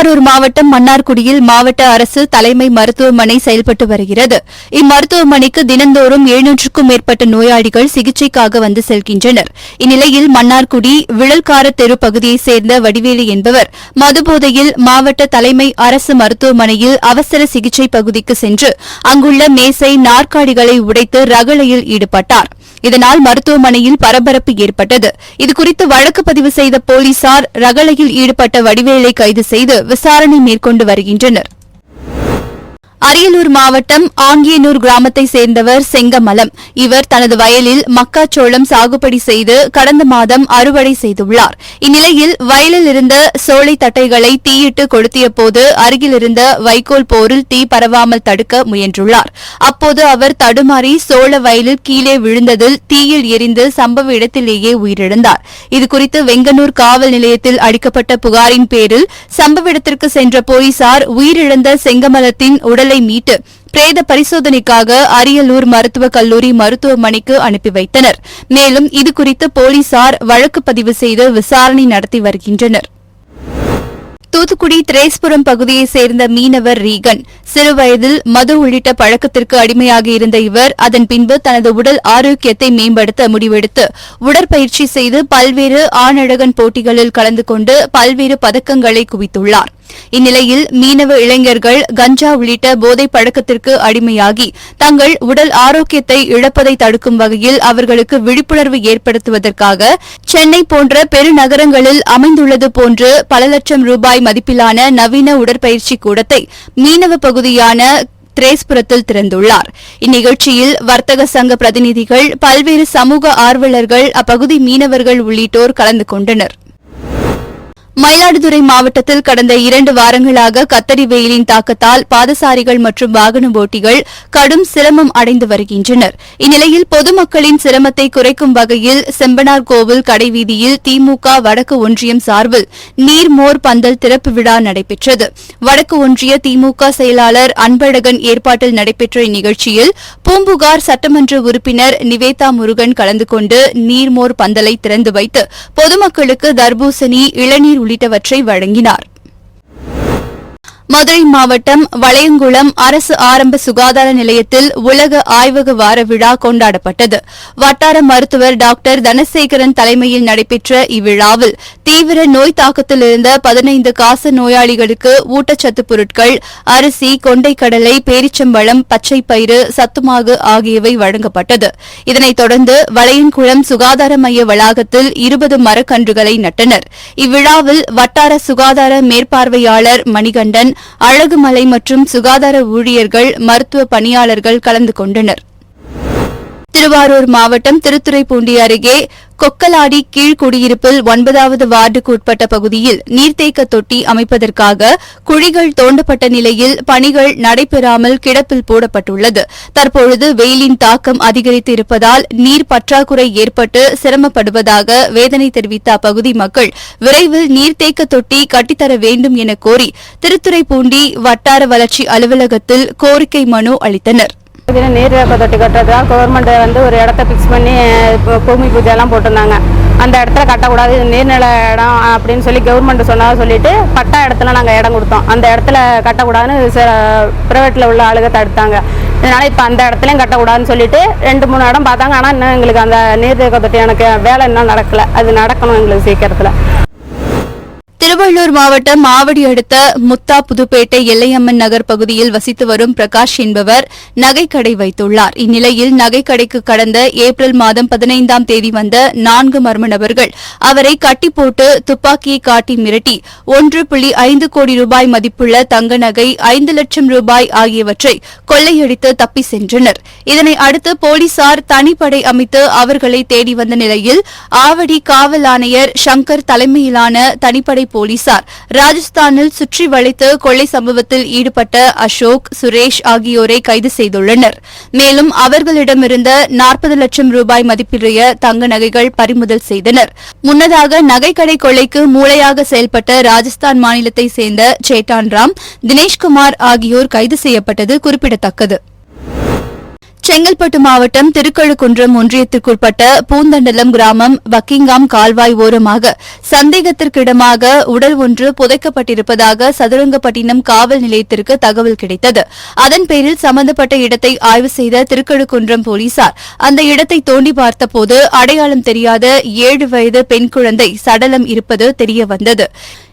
திருவாரூர் மாவட்டம் மன்னார்குடியில் மாவட்ட அரசு தலைமை மருத்துவமனை செயல்பட்டு வருகிறது. இம்மருத்துவமனைக்கு தினந்தோறும் எழுநூற்றுக்கும் மேற்பட்ட நோயாளிகள் சிகிச்சைக்காக வந்து செல்கின்றனர். இந்நிலையில் மன்னார்குடி விழல்கார தெரு பகுதியைச் சேர்ந்த வடிவேலு என்பவர் மதுபோதையில் மாவட்ட தலைமை அரசு மருத்துவமனையில் அவசர சிகிச்சை பகுதிக்கு சென்று அங்குள்ள மேசை நாற்காலிகளை உடைத்து ரகளையில் ஈடுபட்டார். இதனால் மருத்துவமனையில் பரபரப்பு ஏற்பட்டது. இதுகுறித்து வழக்கு பதிவு செய்த போலீசார் ரகளையில் ஈடுபட்ட வடிவேலை கைது செய்து விசாரணை மேற்கொண்டு வருகின்றனர். அரியலூர் மாவட்டம் ஆங்கியனூர் கிராமத்தைச் சேர்ந்தவர் செங்கமலம். இவர் தனது வயலில் மக்காச்சோளம் சாகுபடி செய்து கடந்த மாதம் அறுவடை செய்துள்ளார். இந்நிலையில் வயலில் இருந்த சோலை தட்டைகளை தீயிட்டு கொளுத்தியபோது அருகிலிருந்த வைக்கோல் போரில் தீ பரவாமல் தடுக்க முயன்றுள்ளார். அப்போது அவர் தடுமாறி சோள வயலில் கீழே விழுந்ததில் தீயில் எரிந்து சம்பவ இடத்திலேயே உயிரிழந்தார். இதுகுறித்து வெங்கனூர் காவல் நிலையத்தில் அளிக்கப்பட்ட புகாரின் பேரில் சம்பவ இடத்திற்கு சென்ற போலீசார் உயிரிழந்த செங்கமலத்தின் உடல் மீட்டு பிரேத பரிசோதனைக்காக அரியலூர் மருத்துவக் கல்லூரி மருத்துவமனைக்கு அனுப்பி வைத்தனர். மேலும் இதுகுறித்து போலீசார் வழக்கு பதிவு செய்து விசாரணை நடத்தி வருகின்றனர். தூத்துக்குடி திரேஸ்புரம் பகுதியைச் சேர்ந்த மீனவர் ரீகன் சிறுவயதில் மது உள்ளிட்ட பழக்கத்திற்கு அடிமையாக இருந்த இவர் அதன் பின்பு தனது உடல் ஆரோக்கியத்தை மேம்படுத்த முடிவெடுத்து உடற்பயிற்சி செய்து பல்வேறு ஆணழகன் போட்டிகளில் கலந்து கொண்டு பல்வேறு பதக்கங்களை குவித்துள்ளார். இந்நிலையில் மீனவ இளைஞர்கள் கஞ்சா உள்ளிட்ட போதைப் பழக்கத்திற்கு அடிமையாகி தங்கள் உடல் ஆரோக்கியத்தை இழப்பதை தடுக்கும் வகையில் அவர்களுக்கு விழிப்புணர்வு ஏற்படுத்துவதற்காக சென்னை போன்ற பெருநகரங்களில் அமைந்துள்ளது போன்று பல லட்சம் ரூபாய் மதிப்பிலான நவீன உடற்பயிற்சி கூடத்தை மீனவ பகுதியான திரேஸ்புரத்தில் திறந்துள்ளார். இந்நிகழ்ச்சியில் வர்த்தக சங்க பிரதிநிதிகள் பல்வேறு சமூக ஆர்வலர்கள் அப்பகுதி மீனவர்கள் உள்ளிட்டோர் கலந்து கொண்டனர். மயிலாடுதுறை மாவட்டத்தில் கடந்த இரண்டு வாரங்களாக கத்தரி வெயிலின் தாக்கத்தால் பாதசாரிகள் மற்றும் வாகன ஓட்டிகள் கடும் சிரமம் அடைந்து வருகின்றனர். இந்நிலையில் பொதுமக்களின் சிரமத்தை குறைக்கும் வகையில் செம்பனார் கோவில் கடைவீதியில் திமுக வடக்கு ஒன்றியம் சார்பில் நீர்மோர் பந்தல் திறப்பு விழா நடைபெற்றது. வடக்கு ஒன்றிய திமுக செயலாளர் அன்பழகன் ஏற்பாட்டில் நடைபெற்ற இந்நிகழ்ச்சியில் பூம்புகார் சட்டமன்ற உறுப்பினர் நிவேதா முருகன் கலந்து கொண்டு நீர்மோர் பந்தலை திறந்து வைத்து பொதுமக்களுக்கு தர்பூசணி இளநீர் உள்ளிட்டவற்றை வழங்கினார். மதுரை மாவட்டம் வளையங்குளம் அரசு ஆரம்ப சுகாதார நிலையத்தில் உலக ஆய்வக வார விழா கொண்டாடப்பட்டது. வட்டார மருத்துவர் டாக்டர் தனசேகரன் தலைமையில் நடைபெற்ற இவ்விழாவில் தீவிர நோய் தாக்கத்தில் இருந்த பதினைந்து காச நோயாளிகளுக்கு ஊட்டச்சத்து பொருட்கள் அரிசி கொண்டைக்கடலை பேரிச்சம்பழம் பச்சை பயிறு சத்துமாகு ஆகியவை வழங்கப்பட்டது. இதனைத் தொடர்ந்து வளையன்குளம் சுகாதார மைய வளாகத்தில் இருபது மரக்கன்றுகளை நட்டனர். இவ்விழாவில் வட்டார சுகாதார மேற்பார்வையாளர் மணிகண்டன் அழகுமலை மற்றும் சுகாதார ஊழியர்கள் மருத்துவ பணியாளர்கள் கலந்து கொண்டனர். திருவாரூர் மாவட்டம் திருத்துறைப்பூண்டி அருகே கொக்கலாடி கீழ்குடியிருப்பில் ஒன்பதாவது வார்டுக்கு உட்பட்ட பகுதியில் நீர்த்தேக்க தொட்டி அமைப்பதற்காக குழிகள் தோண்டப்பட்ட நிலையில் பணிகள் நடைபெறாமல் கிடப்பில் போடப்பட்டுள்ளது. தற்பொழுது வெயிலின் தாக்கம் அதிகரித்து இருப்பதால் நீர் பற்றாக்குறை ஏற்பட்டு சிரமப்படுவதாக வேதனை தெரிவித்த அப்பகுதி மக்கள் விரைவில் நீர்த்தேக்க தொட்டி கட்டித்தர வேண்டும் என கோரி திருத்துறைப்பூண்டி வட்டார வளர்ச்சி அலுவலகத்தில் கோரிக்கை மனு அளித்தனர். இதுல நீர் தொட்டி கட்டுறதுக்காக கவர்மெண்ட் வந்து ஒரு இடத்த ஃபிக்ஸ் பண்ணி இப்போ பூமி பூஜைலாம் போட்டிருந்தாங்க. அந்த இடத்துல கட்டக்கூடாது இது நீர்நில இடம் அப்படின்னு சொல்லி கவர்மெண்ட் சொன்னதாக சொல்லிட்டு பட்டா இடத்துல நாங்கள் இடம் கொடுத்தோம். அந்த இடத்துல கட்டக்கூடாதுன்னு ப்ரைவேட்டில் உள்ள ஆளுக தடுத்தாங்க. இதனால் இப்போ அந்த இடத்துலையும் கட்டக்கூடாதுன்னு சொல்லிட்டு ரெண்டு மூணு இடம் பார்த்தாங்க. ஆனால் இன்னும் எங்களுக்கு அந்த நீர் தொட்டி எனக்கு வேலை இன்னும் நடக்கல. அது நடக்கணும் எங்களுக்கு சீக்கிரத்தில். திருவள்ளூர் மாவட்டம் மாவடி அடுத்த முத்தா புதுப்பேட்டை எல்லையம்மன் நகர் பகுதியில் வசித்து வரும் பிரகாஷ் என்பவர் நகைக்கடை வைத்துள்ளார். இந்நிலையில் நகைக்கடைக்கு கடந்த ஏப்ரல் மாதம் பதினைந்தாம் தேதி வந்த நான்கு மர்ம நபர்கள் அவரை கட்டி போட்டு துப்பாக்கியை காட்டி மிரட்டி ஒன்று புள்ளி ஐந்து கோடி ரூபாய் மதிப்புள்ள தங்க நகை ஐந்து லட்சம் ரூபாய் ஆகியவற்றை கொள்ளையடித்து தப்பி சென்றனர். இதனை அடுத்து போலீசார் தனிப்படை அமைத்து அவர்களை தேடி வந்த நிலையில் ஆவடி காவல் ஆணையர் சங்கர் தலைமையிலான தனிப்படை போலீசார். ராஜஸ்தானில் சுற்றி வளைத்து கொள்ளை சம்பவத்தில் ஈடுபட்ட அசோக் சுரேஷ் ஆகியோரை கைது செய்துள்ளனர். மேலும் அவர்களிடமிருந்த நாற்பது லட்சம் ரூபாய் மதிப்புடைய தங்க நகைகள் பறிமுதல் செய்தனர். முன்னதாக நகைக்கடை கொள்ளைக்கு மூளையாக செயல்பட்ட ராஜஸ்தான் மாநிலத்தை சேர்ந்த சேட்டான் ராம் தினேஷ்குமார் ஆகியோர் கைது செய்யப்பட்டது குறிப்பிடத்தக்கது. செங்கல்பட்டு மாவட்டம் திருக்கழுக்குன்றம் ஒன்றியத்திற்குட்பட்ட பூந்தண்டலம் கிராமம் பக்கிங்காம் கால்வாய் ஓரமாக சந்தேகத்திற்கிடமாக உடல் ஒன்று புதைக்கப்பட்டிருப்பதாக சதுரங்கப்பட்டினம் காவல் நிலையத்திற்கு தகவல் கிடைத்தது. அதன் பேரில் சம்பந்தப்பட்ட இடத்தை ஆய்வு செய்த திருக்கழுக்குன்றம் போலீசார் அந்த இடத்தை தோண்டி பார்த்தபோது அடையாளம் தெரியாத ஏழு வயது பெண் குழந்தை சடலம் இருப்பது தெரியவந்தது.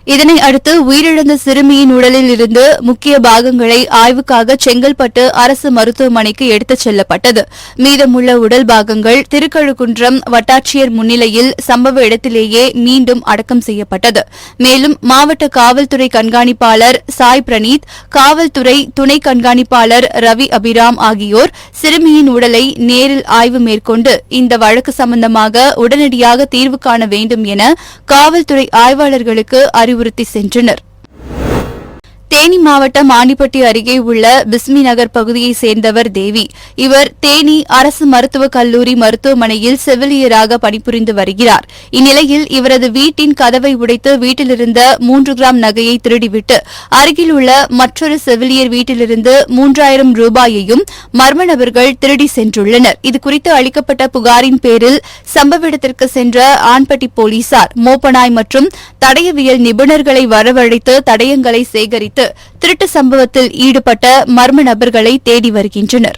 இதனை அடுத்து உயிரிழந்த சிறுமியின் உடலில் இருந்து முக்கிய பாகங்களை ஆய்வுக்காக செங்கல்பட்டு அரசு மருத்துவமனைக்கு எடுத்துச் செல்லப்பட்டது. மீதமுள்ள உடல் பாகங்கள் திருக்கழுக்குன்றம் வட்டாட்சியர் முன்னிலையில் சம்பவ இடத்திலேயே மீண்டும் அடக்கம் செய்யப்பட்டது. மேலும் மாவட்ட காவல்துறை கண்காணிப்பாளர் சாய் பிரணீத் காவல்துறை துணை கண்காணிப்பாளர் ரவி அபிராம் ஆகியோர் சிறுமியின் உடலை நேரில் ஆய்வு மேற்கொண்டு இந்த வழக்கு சம்பந்தமாக உடனடியாக தீர்வு காண வேண்டும் என காவல்துறை ஆய்வாளர்களுக்கு அறிவு அறிவுறுத்தி சென்றனர் தேனி மாவட்டம் ஆண்டிப்பட்டி அருகே உள்ள பிஸ்மி நகர் பகுதியைச் சேர்ந்தவர் தேவி. இவர் தேனி அரசு மருத்துவக் கல்லூரி மருத்துவமனையில் செவிலியராக பணிபுரிந்து வருகிறார். இந்நிலையில் இவரது வீட்டின் கதவை உடைத்து வீட்டிலிருந்த மூன்று கிராம் நகையை திருடிவிட்டு அருகில் உள்ள மற்றொரு செவிலியர் வீட்டிலிருந்து மூன்றாயிரம் ரூபாயையும் மர்ம நபர்கள் திருடி சென்றுள்ளனர். இதுகுறித்து அளிக்கப்பட்ட புகாரின் பேரில் சம்பவ இடத்திற்கு சென்ற ஆண்பட்டி போலீசார் மோப்பனாய் மற்றும் தடயவியல் நிபுணர்களை வரவழைத்து தடயங்களை சேகரித்து திருட்டு சம்பவத்தில் ஈடுபட்ட மர்ம நபர்களை தேடி வருகின்றனர்.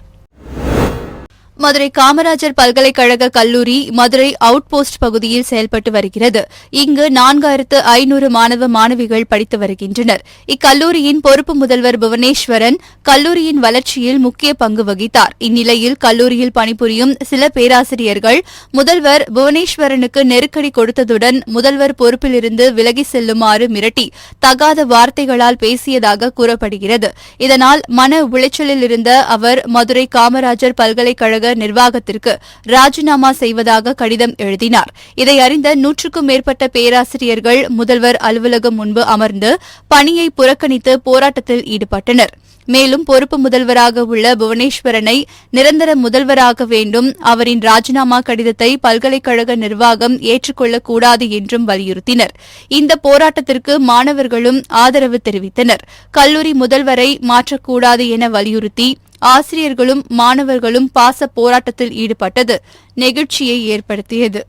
மதுரை காமராஜர் பல்கலைக்கழக கல்லூரி மதுரை அவுட் போஸ்ட் பகுதியில் செயல்பட்டு வருகிறது. இங்கு நான்காயிரத்து ஐநூறு மாணவ மாணவிகள் படித்து வருகின்றனர். இக்கல்லூரியின் பொறுப்பு முதல்வர் புவனேஸ்வரன் கல்லூரியின் வளர்ச்சியில் முக்கிய பங்கு வகித்தார். இந்நிலையில் கல்லூரியில் பணிபுரியும் சில பேராசிரியர்கள் முதல்வர் புவனேஸ்வரனுக்கு நெருக்கடி கொடுத்ததுடன் முதல்வர் பொறுப்பிலிருந்து விலகி செல்லுமாறு மிரட்டி தகாத வார்த்தைகளால் பேசியதாக கூறப்படுகிறது. இதனால் மன உளைச்சலில் இருந்த அவர் மதுரை காமராஜர் பல்கலைக்கழக நிர்வாகத்திற்கு ராஜினாமா செய்வதாக கடிதம் எழுதினார். இதை அறிந்த நூற்றுக்கும் மேற்பட்ட பேராசிரியர்கள் முதல்வர் அலுவலகம் முன்பு அமர்ந்து பணியை புறக்கணித்து போராட்டத்தில் ஈடுபட்டனர். மேலும் பொறுப்பு முதல்வராக உள்ள புவனேஸ்வரனை நிரந்தர முதல்வராக வேண்டும் அவரின் ராஜினாமா கடிதத்தை பல்கலைக்கழக நிர்வாகம் ஏற்றுக்கொள்ளக்கூடாது என்றும் வலியுறுத்தினர். இந்த போராட்டத்திற்கு மாணவர்களும் ஆதரவு தெரிவித்தனர். கல்லூரி முதல்வரை மாற்றக்கூடாது என வலியுறுத்தி ஆசிரியர்களும் மாணவர்களும் பாச போராட்டத்தில் ஈடுபட்டது. நெகிழ்ச்சியை ஏற்படுத்தியது.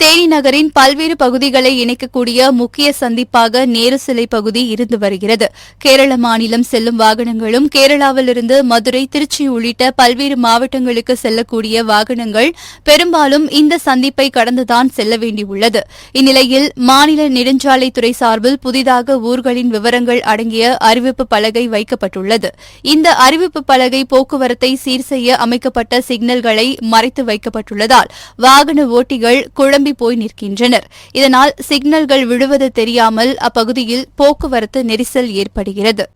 தேனி நகரின் பல்வேறு பகுதிகளை இணைக்கக்கூடிய முக்கிய சந்திப்பாக நேரு சிலை பகுதி இருந்து வருகிறது. கேரள மாநிலம் செல்லும் வாகனங்களும் கேரளாவிலிருந்து மதுரை திருச்சி உள்ளிட்ட பல்வேறு மாவட்டங்களுக்கு செல்லக்கூடிய வாகனங்கள் பெரும்பாலும் இந்த சந்திப்பை கடந்துதான் செல்ல வேண்டியுள்ளது. இந்நிலையில் மாநில நெடுஞ்சாலைத்துறை சார்பில் புதிதாக ஊர்களின் விவரங்கள் அடங்கிய அறிவிப்பு பலகை வைக்கப்பட்டுள்ளது. இந்த அறிவிப்பு பலகை போக்குவரத்தை சீர் செய்ய அமைக்கப்பட்ட சிக்னல்களை மறைத்து வைக்கப்பட்டுள்ளதால் வாகன ஓட்டிகள் குழம்பி போய் நிற்கின்றனர். இதனால் சிக்னல்கள் விழுவது தெரியாமல் அப்பகுதியில் போக்குவரத்து நெரிசல் ஏற்படுகிறது.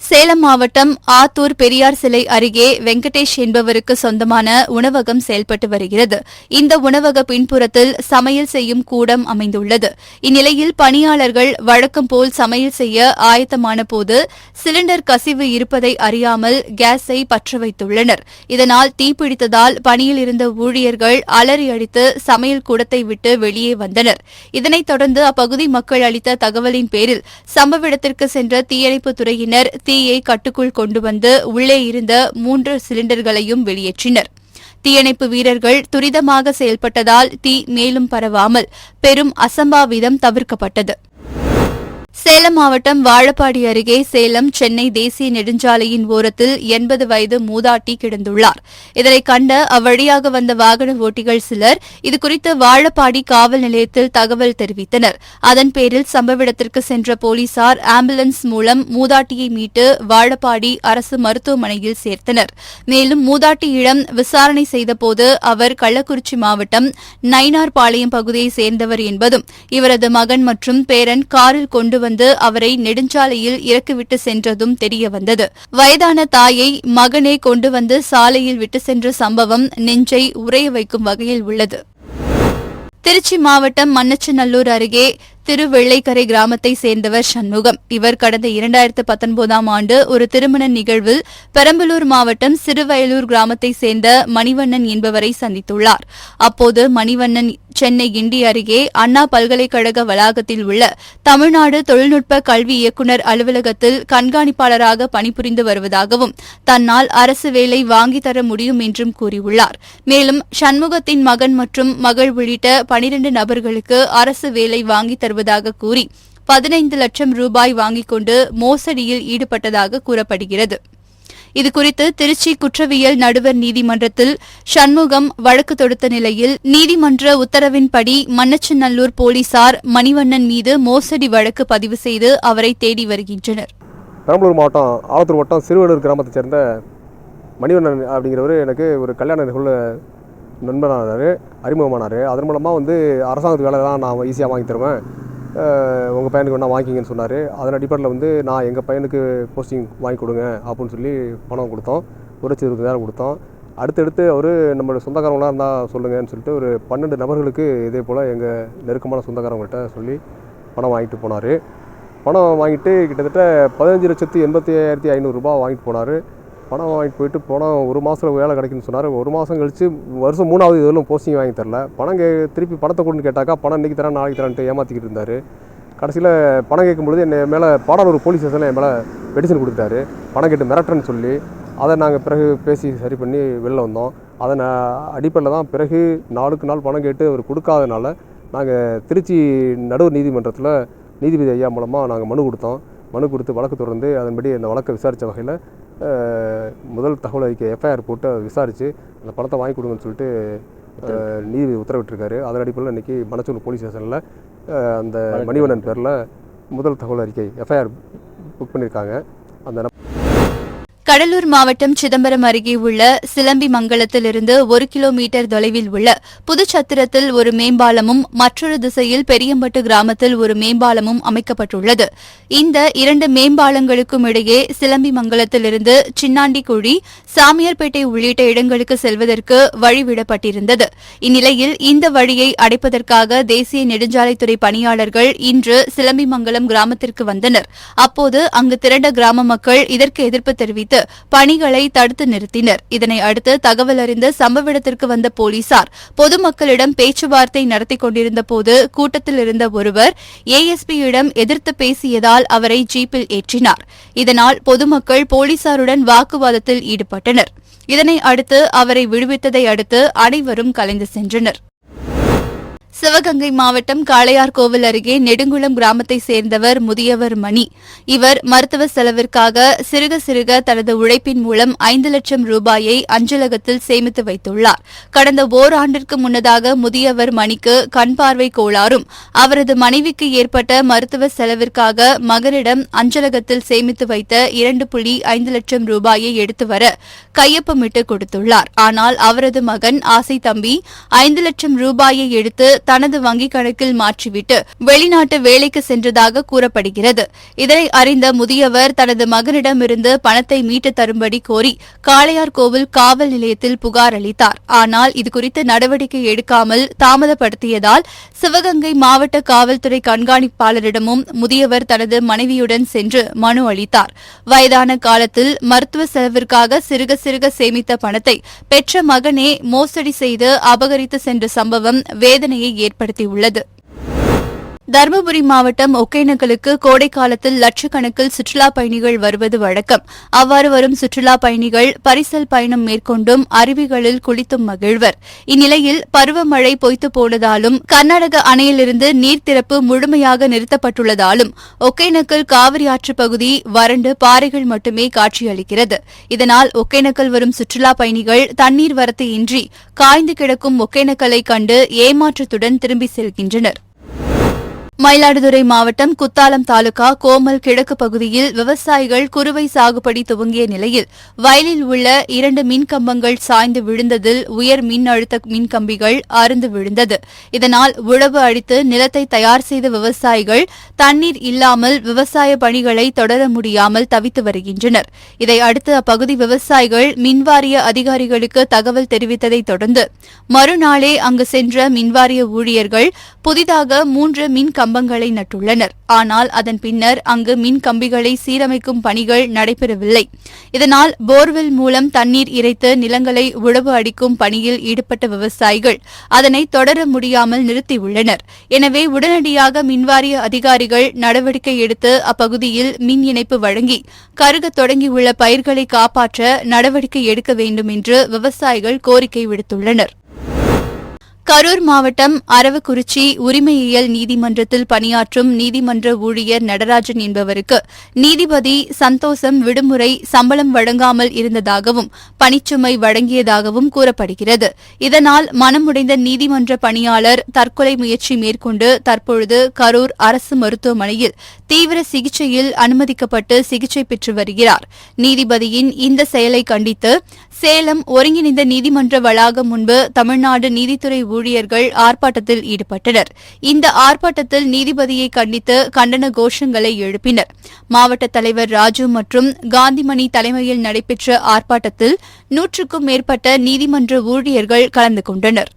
சேலம் மாவட்டம் ஆத்தூர் பெரியார் சிலை அருகே வெங்கடேஷ் என்பவருக்கு சொந்தமான உணவகம் செயல்பட்டு வருகிறது. இந்த உணவக பின்புறத்தில் சமையல் செய்யும் கூடம் அமைந்துள்ளது. இந்நிலையில் பணியாளர்கள் வழக்கம் போல் சமையல் செய்ய ஆயத்தமான போது சிலிண்டர் கசிவு இருப்பதை அறியாமல் கேஸை பற்ற வைத்துள்ளனர். இதனால் தீப்பிடித்ததால் பணியில் இருந்த ஊழியர்கள் அலறி அடித்து சமையல் கூடத்தை விட்டு வெளியே வந்தனர். இதனைத் தொடர்ந்து அப்பகுதி மக்கள் அளித்த தகவலின் பேரில் சம்பவ இடத்திற்கு சென்ற தீயணைப்புத் துறையினர் தீயை கட்டுக்குள் கொண்டு வந்து உள்ளே இருந்த மூன்று சிலிண்டர்களையும் வெளியேற்றினர். தீயணைப்பு வீரர்கள் துரிதமாக செயல்பட்டதால் தீ மேலும் பரவாமல் பெரும் அசம்பாவிதம் தவிர்க்கப்பட்டது. சேலம் மாவட்டம் வாழப்பாடி அருகே சேலம் சென்னை தேசிய நெடுஞ்சாலையின் ஓரத்தில் எண்பது வயது மூதாட்டி கிடந்துள்ளார். இதனை கண்ட அவ்வழியாக வந்த வாகன ஓட்டிகள் சிலர் இதுகுறித்து வாழப்பாடி காவல் நிலையத்தில் தகவல் தெரிவித்தனர். அதன் பேரில் சம்பவ இடத்திற்கு சென்ற போலீசார் ஆம்புலன்ஸ் மூலம் மூதாட்டியை மீட்டு வாழப்பாடி அரசு மருத்துவமனையில் சேர்த்தனர். மேலும் மூதாட்டியிடம் விசாரணை செய்தபோது அவர் கள்ளக்குறிச்சி மாவட்டம் நயினார்பாளையம் பகுதியைச் சேர்ந்தவர் என்பதும் இவரது மகன் மற்றும் பேரன் காரில் கொண்டு வந்து அவரை நெடுஞ்சாலையில் இறக்கிவிட்டு சென்றதும் தெரியவந்தது. வயதான தாயை மகனே கொண்டு வந்து சாலையில் விட்டு சென்ற சம்பவம் நெஞ்சை உறைய வைக்கும் வகையில் உள்ளது. திருச்சி மாவட்டம் மண்ணச்சநல்லூர் அருகே திருவெள்ளைக்கரை கிராமத்தை சேர்ந்தவர் சண்முகம். இவர் கடந்த இரண்டாயிரத்து பத்தொன்பதாம் ஆண்டு ஒரு திருமண நிகழ்வில் பெரம்பலூர் மாவட்டம் சிறுவயலூர் கிராமத்தை சேர்ந்த மணிவண்ணன் என்பவரை சந்தித்துள்ளார். அப்போது மணிவண்ணன் சென்னை கிண்டி அருகே அண்ணா பல்கலைக்கழக வளாகத்தில் உள்ள தமிழ்நாடு தொழில்நுட்ப கல்வி இயக்குநர் அலுவலகத்தில் கண்காணிப்பாளராக பணிபுரிந்து வருவதாகவும் தன்னால் அரசு வேலை வாங்கித் தர முடியும் என்றும் கூறியுள்ளார். மேலும் சண்முகத்தின் மகன் மற்றும் மகள் உள்ளிட்ட பனிரண்டு நபர்களுக்கு அரசு வேலை வாங்கித் வருவதாக கூறி பதினைந்து லட்சம் ரூபாய் வாங்கிக் கொண்டு மோசடியில் ஈடுபட்டதாக கூறப்படுகிறது. இதுகுறித்து திருச்சி குற்றவியல் நடுவர் நீதிமன்றத்தில் சண்முகம் வழக்கு தொடுத்த நிலையில் நீதிமன்ற உத்தரவின்படி மன்னச்சநல்லூர் போலீசார் மணிவண்ணன் மீது மோசடி வழக்கு பதிவு செய்து அவரை தேடி வருகின்றனர். பெரம்பலூர் மாவட்டம் ஆலத்தூர் வட்டம் சிறுவலூர் கிராமத்தை சேர்ந்த மணிவண்ணன் அப்படிங்கிறவர் எனக்கு ஒரு கல்யாண நிகழ்வு நண்பனானார் அறிமுகமானார். அதன் மூலமாக வந்து அரசாங்கத்து வேலை தான் நான் ஈஸியாக வாங்கி தருவேன். உங்கள் பையனுக்கு வேணால் வாங்கிங்கன்னு சொன்னார். அதன் அடிப்படையில் வந்து நான் எங்கள் பையனுக்கு போஸ்டிங் வாங்கி கொடுங்க அப்படின்னு சொல்லி பணம் கொடுத்தோம். ஒரு லட்சத்தி இருபதாயிரம் கொடுத்தோம். அடுத்தடுத்து அவர் நம்மளோட சொந்தக்காரங்களாக இருந்தால் சொல்லுங்கன்னு சொல்லிட்டு ஒரு பன்னெண்டு நபர்களுக்கு இதே போல் எங்கள் நெருக்கமான சொந்தக்காரங்கள்ட்ட சொல்லி பணம் வாங்கிட்டு போனார். பணம் வாங்கிட்டு கிட்டத்தட்ட பதினஞ்சு லட்சத்தி எண்பத்தி ஐயாயிரத்தி ஐநூறுரூபா வாங்கிட்டு போனார். பணம் வாங்கிட்டு போயிட்டு பணம் ஒரு மாதத்தில் வேலை கிடைக்குன்னு சொன்னார். ஒரு மாதம் கழிச்சு வருஷம் மூணாவது இதுவரையும் போஸ்டிங் வாங்கி தரல. பணம் கே திருப்பி பணத்தை கொடுன்னு கேட்டாக்கா பணம் இன்றைக்கி தரேன் நாளைக்கு தரேன்ட்டு ஏமாற்றிக்கிட்டு இருந்தார். கடைசியில் பணம் கேட்கும்பொழுது என்னை மேலே பாடாலூர் போலீஸ் ஸ்டேஷனில் என் மேலே மெடிசன் கொடுத்தாரு பணம் கேட்டு மிரட்டுறேன்னு சொல்லி அதை நாங்கள் பிறகு பேசி சரி பண்ணி வெளில வந்தோம். அதை நான் அடிப்படையில் தான் பிறகு நாளுக்கு நாள் பணம் கேட்டு அவர் கொடுக்காதனால நாங்கள் திருச்சி நடுவர் நீதிமன்றத்தில் நீதிபதி ஐயா மூலமாக நாங்கள் மனு கொடுத்தோம். மனு கொடுத்து வழக்கு தொடர்ந்து அதன்படி அந்த வழக்கை விசாரித்த வகையில் முதல் தகவல் அறிக்கை எஃப்ஐஆர் போட்டு விசாரித்து அந்த பணத்தை வாங்கி கொடுங்கன்னு சொல்லிட்டு நீதிபதி உத்தரவிட்டிருக்காரு. அதன் அடிப்படையில் இன்றைக்கி மணச்சூர் போலீஸ் ஸ்டேஷனில் அந்த மணிவண்ணன் பேரில் முதல் தகவல் அறிக்கை எஃப்ஐஆர் புக் பண்ணியிருக்காங்க அந்த கடலூர் மாவட்டம் சிதம்பரம் அருகே உள்ள சிலம்பி மங்கலத்திலிருந்து ஒரு கிலோமீட்டர் தொலைவில் உள்ள புதுச்சத்திரத்தில் ஒரு மேம்பாலமும் மற்றொரு திசையில் பெரியம்பட்டு கிராமத்தில் ஒரு மேம்பாலமும் அமைக்கப்பட்டுள்ளது. இந்த இரண்டு மேம்பாலங்களுக்கும் இடையே சிலம்பி மங்கலத்திலிருந்து சின்னாண்டிக்குழி சாமியார்பேட்டை உள்ளிட்ட இடங்களுக்கு செல்வதற்கு வழிவிடப்பட்டிருந்தது. இந்நிலையில் இந்த வழியை அடைப்பதற்காக தேசிய நெடுஞ்சாலைத்துறை பணியாளர்கள் இன்று சிலம்பிமங்கலம் கிராமத்திற்கு வந்தனர். அப்போது அங்கு திரண்ட கிராம மக்கள் இதற்கு எதிர்ப்பு தெரிவித்து பணிகளை தடுத்து நிறுத்தினர். இதனை அடுத்து தகவல் அறிந்த சம்பவ இடத்திற்கு வந்த போலீசார் பொதுமக்களிடம் பேச்சுவார்த்தை நடத்திக் கொண்டிருந்த போது கூட்டத்தில் இருந்த ஒருவர் ஏஎஸ்பியிடம் எதிர்த்து பேசியதால் அவரை ஜீப்பில் ஏற்றினார். இதனால் பொதுமக்கள் போலீசாருடன் வாக்குவாதத்தில் ஈடுபட்டனர். இதனை அடுத்து அவரை விடுவித்ததை அடுத்து அனைவரும் கலைந்து சென்றனர். சிவகங்கை மாவட்டம் காளையார்கோவில் அருகே நெடுங்குளம் கிராமத்தை சேர்ந்தவர் முதியவர் மணி. இவர் மருத்துவ செலவிற்காக சிறுக சிறுக தனது உழைப்பின் மூலம் ஐந்து லட்சம் ரூபாயை அஞ்சலகத்தில் சேமித்து வைத்துள்ளார். கடந்த ஓராண்டிற்கு முன்னதாக முதியவர் மணிக்கு கண் பார்வை கோளாறும் அவரது மனைவிக்கு ஏற்பட்ட மருத்துவ செலவிற்காக மகனிடம் அஞ்சலகத்தில் சேமித்து வைத்த இரண்டு புள்ளி ஐந்து லட்சம் ரூபாயை எடுத்து வர கையொப்பமிட்டு கொடுத்துள்ளார். ஆனால் அவரது மகன் ஆசை தம்பி ஐந்து லட்சம் ரூபாயை எடுத்து தனது வங்கிக் கணக்கில் மாற்றிவிட்டு வெளிநாட்டு வேலைக்கு சென்றதாக கூறப்படுகிறது. இதனை அறிந்த முதியவர் தனது மகனிடமிருந்து பணத்தை மீட்டு தரும்படி கோரி காளையார்கோவில் காவல் நிலையத்தில் புகார் அளித்தார். ஆனால் இதுகுறித்து நடவடிக்கை எடுக்காமல் தாமதப்படுத்தியதால் சிவகங்கை மாவட்ட காவல்துறை கண்காணிப்பாளரிடமும் முதியவர் தனது மனைவியுடன் சென்று மனு அளித்தார். வயதான காலத்தில் மருத்துவ செலவிற்காக சிறுக சிறுக சேமித்த பணத்தை பெற்ற மகனே மோசடி செய்து அபகரித்து சென்ற சம்பவம் வேதனையை ஏற்படுத்தியுள்ளது. தருமபுரி மாவட்டம் ஒகேனக்கலுக்கு கோடை காலத்தில் லட்சக்கணக்கில் சுற்றுலா பயணிகள் வருவது வழக்கம். அவ்வாறு வரும் சுற்றுலா பயணிகள் பரிசல் பயணம் மேற்கொண்டும் அருவிகளில் குளித்தும் மகிழ்வர். இந்நிலையில் பருவமழை பொய்த்து போனதாலும் கர்நாடக அணையிலிருந்து நீர் திறப்பு முழுமையாக நிறுத்தப்பட்டுள்ளதாலும் ஒகேனக்கல் காவிரி ஆற்று பகுதி வறண்டு பாறைகள் மட்டுமே காட்சியளிக்கிறது. இதனால் ஒகேனக்கல் வரும் சுற்றுலா பயணிகள் தண்ணீர் வரத்து இன்றி காய்ந்து கிடக்கும் ஒகேனக்கலை கண்டு ஏமாற்றத்துடன் திரும்பி செல்கின்றனர். மயிலாடுதுறை மாவட்டம் குத்தாலம் தாலுகா கோமல் கிழக்கு பகுதியில் விவசாயிகள் குறுவை சாகுபடி துவங்கிய நிலையில் வயலில் உள்ள இரண்டு மின் கம்பங்கள் சாய்ந்து விழுந்ததில் உயர் மின் அழுத்த மின் கம்பிகள் அருந்து விழுந்தது. இதனால் உழவு அடித்து நிலத்தை தயார் செய்த விவசாயிகள் தண்ணீர் இல்லாமல் விவசாய பணிகளை தொடர முடியாமல் தவித்து வருகின்றனர். இதை அடுத்து அப்பகுதி விவசாயிகள் மின்வாரிய அதிகாரிகளுக்கு தகவல் தெரிவித்ததைத் தொடர்ந்து மறுநாளே அங்கு சென்ற மின்வாரிய ஊழியர்கள் புதிதாக மூன்று மின் கம்பங்களை நட்டுள்ளனர். ஆனால் அதன் பின்னர் அங்கு மின் கம்பிகளை சீரமைக்கும் பணிகள் நடைபெறவில்லை. இதனால் போர்வெல் மூலம் தண்ணீர் இறைத்து நிலங்களை உழவு அடிக்கும் பணியில் ஈடுபட்ட விவசாயிகள் அதனை தொடர முடியாமல் நிறுத்தியுள்ளனர். எனவே உடனடியாக மின்வாரிய அதிகாரிகள் நடவடிக்கை எடுத்து அப்பகுதியில் மின் இணைப்பு வழங்கி கருகத் தொடங்கியுள்ள பயிர்களை காப்பாற்ற நடவடிக்கை எடுக்க வேண்டும் என்று விவசாயிகள் கோரிக்கை விடுத்துள்ளனர். கரூர் மாவட்டம் அரவக்குறிச்சி உரிமையியல் நீதிமன்றத்தில் பணியாற்றும் நீதிமன்ற ஊழியர் நடராஜன் என்பவருக்கு நீதிபதி சந்தோஷம் விடுமுறை சம்பளம் வழங்காமல் இருந்ததாகவும் பணிச்சுமை வழங்கியதாகவும் கூறப்படுகிறது. இதனால் மனமுடைந்த நீதிமன்ற பணியாளர் தற்கொலை முயற்சி மேற்கொண்டு தற்பொழுது கரூர் அரசு மருத்துவமனையில் தீவிர சிகிச்சையில் அனுமதிக்கப்பட்டு சிகிச்சை பெற்று வருகிறார். நீதிபதியின் இந்த செயலை கண்டித்து சேலம் ஒருங்கிணைந்த நீதிமன்ற வளாகம் முன்பு தமிழ்நாடு நீதித்துறை ஊழியர்கள் ஆர்ப்பாட்டத்தில் ஈடுபட்டனர். இந்த ஆர்ப்பாட்டத்தில் நீதிபதியை கண்டித்து கண்டன கோஷங்களை எழுப்பினர். மாவட்ட தலைவர் ராஜு மற்றும் காந்திமணி தலைமையில் நடைபெற்ற ஆர்ப்பாட்டத்தில் நூற்றுக்கும் மேற்பட்ட நீதிமன்ற ஊழியர்கள் கலந்து கொண்டனர்.